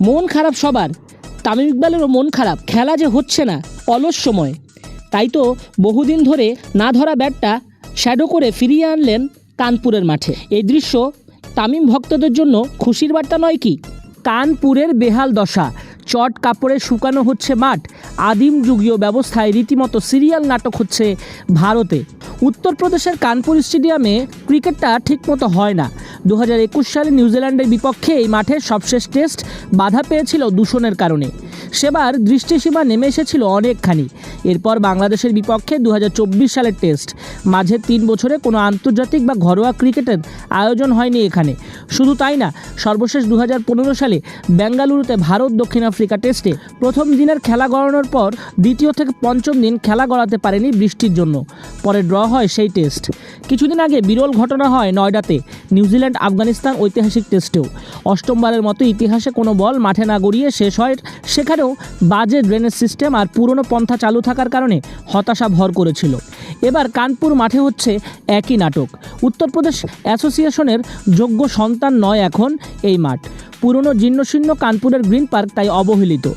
মন খারাপ সবার। তামিম ইকবালেরও মন খারাপ, খেলা যে হচ্ছে না অলস সময় তাই তো বহুদিন ধরে না ধরা ব্যাটটা শ্যাডো করে ফিরিয়ে আনলেন কানপুরের মাঠে। এই দৃশ্য তামিম ভক্তদের জন্য খুশির বার্তা নয় কি? কানপুরের বেহাল দশা, চট কাপড়ে শুকানো হচ্ছে মাঠ আদিম যুগীয় ব্যবস্থায় রীতিমতো সিরিয়াল নাটক হচ্ছে ভারতে। উত্তরপ্রদেশের কানপুর স্টেডিয়ামে ক্রিকেটটা ঠিকমতো হয় না। দু হাজার একুশ সালে নিউজিল্যান্ডের বিপক্ষে এই মাঠের সবশেষ টেস্ট বাধা পেয়েছিল দূষণের কারণে। সেবার দৃষ্টিসীমা নেমে এসেছিল অনেকখানি। এরপর বাংলাদেশের বিপক্ষে দু হাজার চব্বিশ সালের টেস্ট। মাঝে তিন বছরে কোনো আন্তর্জাতিক বা ঘরোয়া ক্রিকেটের আয়োজন হয়নি এখানে। শুধু তাই না, সর্বশেষ দু হাজার পনেরো সালে বেঙ্গালুরুতে ভারত দক্ষিণ আফ্রিকা টেস্টে প্রথম দিনের খেলা গড়ানোর পর দ্বিতীয় থেকে পঞ্চম দিন খেলা গড়াতে পারেনি বৃষ্টির জন্য। পরে ড্র হয় সেই টেস্ট। কিছুদিন আগে বিরল ঘটনা হয় নয়ডাতে। নিউজিল্যান্ড, আফগানিস্তান ঐতিহাসিক টেস্টেও। অষ্টমবারের মতো ইতিহাসে কোনো বল মাঠে না গড়িয়ে শেষ হয়। সেখানেও বাজে ড্রেনেজ সিস্টেম আর পুরনো পন্থা চালু থাকার কারণে হতাশা ভর করেছিল। এবার কানপুর মাঠে হচ্ছে একই নাটক। উত্তরপ্রদেশ অ্যাসোসিয়েশনের যোগ্য সন্তান নয় এখন এই মাঠ। পুরনো জীর্ণশীর্ণ কানপুরের গ্রিন পার্ক তাই অবহেলিত।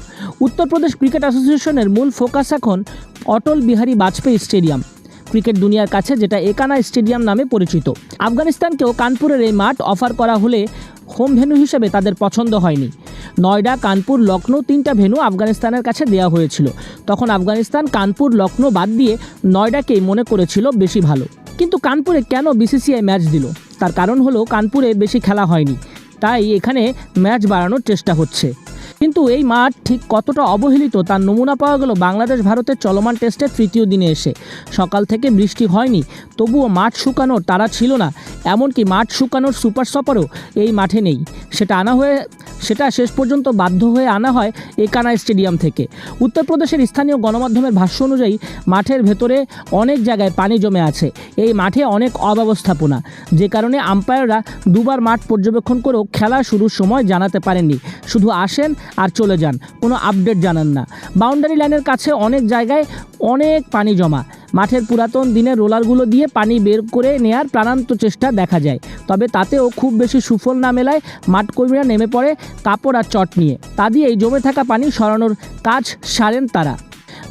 উত্তরপ্রদেশ ক্রিকেট অ্যাসোসিয়েশনের মূল ফোকাস এখন অটল বিহারী বাজপেয়ী স্টেডিয়াম। ক্রিকেট দুনিয়ার কাছে যেটা একানা স্টেডিয়াম নামে পরিচিত। আফগানিস্তানকেও কানপুরের এই মাঠ অফার করা হলে হোম ভেন্যু হিসেবে তাদের পছন্দ হয়নি। নয়ডা, কানপুর লখনৌ তিনটা ভেন্যু আফগানিস্তানের কাছে দেওয়া হয়েছিল। তখন আফগানিস্তান, কানপুর লখনৌ বাদ দিয়ে নয়ডাকেই মনে করেছিল বেশি ভালো। কিন্তু কানপুরে কেন বিসিসিআই ম্যাচ দিল? তার কারণ হলো কানপুরে বেশি খেলা হয়নি। তাই এখানে ম্যাচ বাড়ানোর চেষ্টা হচ্ছে। কিন্তু এই মাঠ ঠিক কতটা অবহেলিত তার নমুনা পাওয়া গেল বাংলাদেশ ভারতের চলমান টেস্টের তৃতীয় দিনে এসে। সকাল থেকে বৃষ্টি হয়নি, তবুও মাঠ শুকানোর তারা ছিল না। এমনকি মাঠ শুকানোর সুপার সপারও এই মাঠে নেই। সেটা আনা হয়ে সেটা শেষ পর্যন্ত বাধ্য হয়ে আনা হয় একানা স্টেডিয়াম থেকে। উত্তরপ্রদেশের স্থানীয় গণমাধ্যমের ভাষ্য অনুযায়ী, মাঠের ভেতরে অনেক জায়গায় পানি জমে আছে। এই মাঠে অনেক অব্যবস্থাপনা। যে কারণে আম্পায়াররা দুবার মাঠ পর্যবেক্ষণ করেও খেলা শুরুর সময় জানাতে পারেননি। শুধু আসেন আর চলে যান, কোনো আপডেট জানান না। বাউন্ডারি লাইনের কাছে অনেক জায়গায় অনেক পানি জমা। মাঠের পুরাতন দিনে রোলারগুলো দিয়ে পানি বের করে নেয়ার প্রাণান্ত চেষ্টা দেখা যায়। তবে তাতেও খুব বেশি সুফল না মেলায় মাঠ কর্মীরা নেমে পড়ে কাপড় আর চট নিয়ে। তা দিয়েই জমে থাকা পানি সরানোর কাজ সারেন তারা।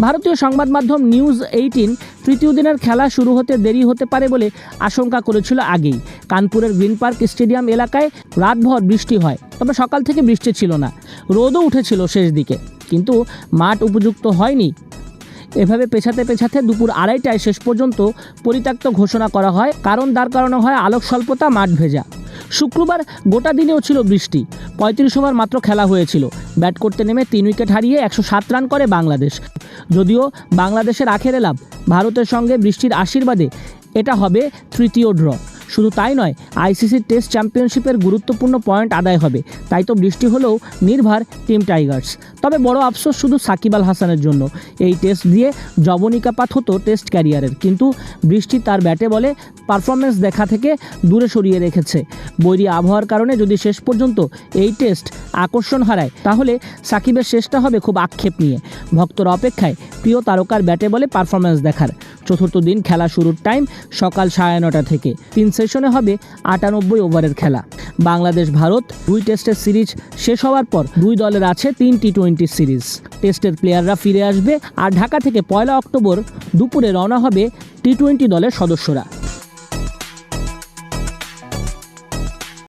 ভারতীয় সংবাদ মাধ্যম নিউজ এইটিন তৃতীয় দিনের খেলা শুরু হতে দেরি হতে পারে বলে আশঙ্কা করেছিল আগেই। কানপুরের গ্রিন পার্ক স্টেডিয়াম এলাকায় রাতভর বৃষ্টি হয়, তবে সকাল থেকে বৃষ্টি ছিল না। রোদও উঠেছিল শেষ দিকে। কিন্তু মাঠ উপযুক্ত হয়নি। এভাবে পেছাতে পেছাতে দুপুর আড়াইটায় শেষ পর্যন্ত পরিত্যক্ত ঘোষণা করা হয়। কারণ দাঁড় করানো হয় আলোক স্বল্পতা মাঠ ভেজা। শুক্রবার গোটা দিনেও ছিল বৃষ্টি। পঁয়ত্রিশ ওভার মাত্র খেলা হয়েছিল। ব্যাট করতে নেমে তিন উইকেট হারিয়ে একশো সাত রান করে বাংলাদেশ। যদিও বাংলাদেশের আখেরে লাভ, ভারতের সঙ্গে বৃষ্টির আশীর্বাদে এটা হবে তৃতীয় ড্র। শুধু তাই নয়, আইসিসি টেস্ট চ্যাম্পিয়নশিপের গুরুত্বপূর্ণ পয়েন্ট আদায় হবে। তাই তো বৃষ্টি হলেও নির্ভার টিম টাইগার্স। তবে বড় আফসোস শুধু সাকিব আল হাসানের জন্য। এই টেস্ট দিয়ে জবনিকাপাত হতো টেস্ট ক্যারিয়ারের। কিন্তু বৃষ্টি তার ব্যাটে বলে পারফরমেন্স দেখা থেকে দূরে সরিয়ে রেখেছে। বৈরী আবহাওয়ার কারণে যদি শেষ পর্যন্ত এই টেস্ট আকর্ষণ হারায়, তাহলে সাকিবের শেষটা হবে খুব আক্ষেপ নিয়ে। ভক্তরা অপেক্ষায় প্রিয় তারকার ব্যাটে বলে পারফরমেন্স দেখার। চতুর্থ দিন খেলা শুরুর টাইম সকাল সাড়ে নটা থেকে। তিন সেশনে হবে আটানব্বই ওভারের খেলা। বাংলাদেশ ভারত দুই টেস্টের সিরিজ শেষ হওয়ার পর দুই দলের আছে তিন টি টোয়েন্টি সিরিজ। টেস্টের প্লেয়াররা ফিরে আসবে আর ঢাকা থেকে পয়লা অক্টোবর দুপুরে রওনা হবে টি টোয়েন্টি দলের সদস্যরা।